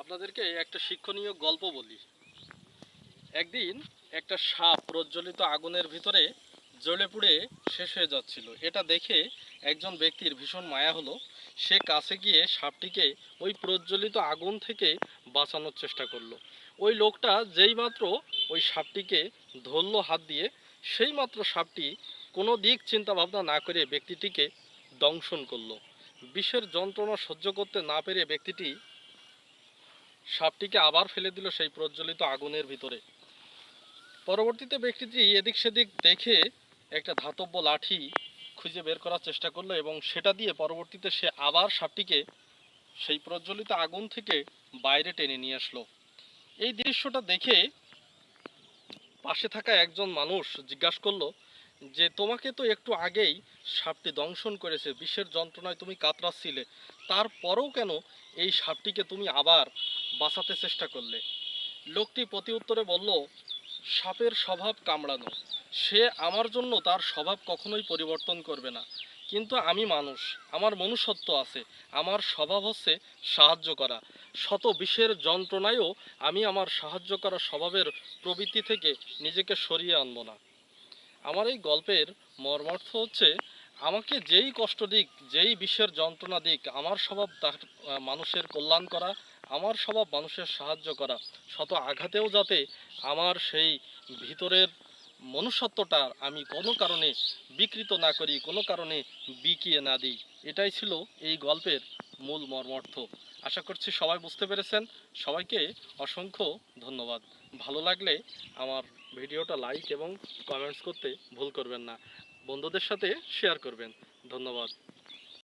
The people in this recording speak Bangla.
আপনাদেরকে একটা শিক্ষণীয় গল্প বলি। একদিন একটা সাপ প্রজ্বলিত আগুনের ভিতরে জ্বলে পুড়ে শেষ হয়ে যাচ্ছিল। এটা দেখে একজন ব্যক্তির ভীষণ মায়া হলো। সে কাছে গিয়ে সাপটিকে ওই প্রজ্বলিত আগুন থেকে বাঁচানোর চেষ্টা করল। ওই লোকটা যেই মাত্র ওই সাপটিকে ধরলো হাত দিয়ে, সেই মাত্র সাপটি কোনো দিক চিন্তা ভাবনা না করে ব্যক্তিটিকে দংশন করল। বিষের যন্ত্রণা সহ্য করতে না পেরে ব্যক্তিটি সাপটিকে আবার ফেলে দিল সেই প্রজ্বলিত আগুনের ভিতরে। পরবর্তীতে ব্যক্তিটি এদিক সেদিক দেখে একটা ধাতব্য লাঠি খুঁজে বের করার চেষ্টা করল এবং সেটা দিয়ে পরবর্তীতে সে আবার সাপটিকে সেই প্রজ্বলিত আগুন থেকে বাইরে টেনে নিয়ে আসলো। এই দৃশ্যটা দেখে পাশে থাকা একজন মানুষ জিজ্ঞাসা করল যে তোমাকে তো একটু আগেই সাপটি দংশন করেছে, বিষের যন্ত্রণায় তুমি কাতরাচ্ছিলে, তারপরেও কেন এই সাপটিকে তুমি আবার বাঁচাতে চেষ্টা করলে? লোকটি প্রতি উত্তরে বলল, সাপের স্বভাব কামড়ানো, সে আমার জন্য তার স্বভাব কখনোই পরিবর্তন করবে না, কিন্তু আমি মানুষ, আমার মনুষ্যত্ব আছে, আমার স্বভাব হচ্ছে সাহায্য করা, শত বিষের যন্ত্রণায়ও আমি আমার সাহায্য করা স্বভাবের প্রবৃত্তি থেকে নিজেকে সরিয়ে আনব না। আমার এই গল্পের মর্মার্থ হচ্ছে, আমাকে যেই কষ্ট দিক, যেই বিশ্বের যন্ত্রণা দিক, আমার স্বভাব তার মানুষের কল্যাণ করা, আমার স্বভাব মানুষের সাহায্য করা, শত আঘাতেও যাতে আমার সেই ভিতরের মনুষ্যত্বটা আমি কোনো কারণে বিকৃত না করি, কোনো কারণে বিকিয়ে না দিই। এটাই ছিল এই গল্পের মূল মর্মার্থ। আশা করছি সবাই বুঝতে পেরেছেন। সবাইকে অসংখ্য ধন্যবাদ। ভালো লাগলে আমার ভিডিওটা লাইক এবং কমেন্টস করতে ভুল করবেন না। বন্ধুদের সাথে শেয়ার করবেন। ধন্যবাদ।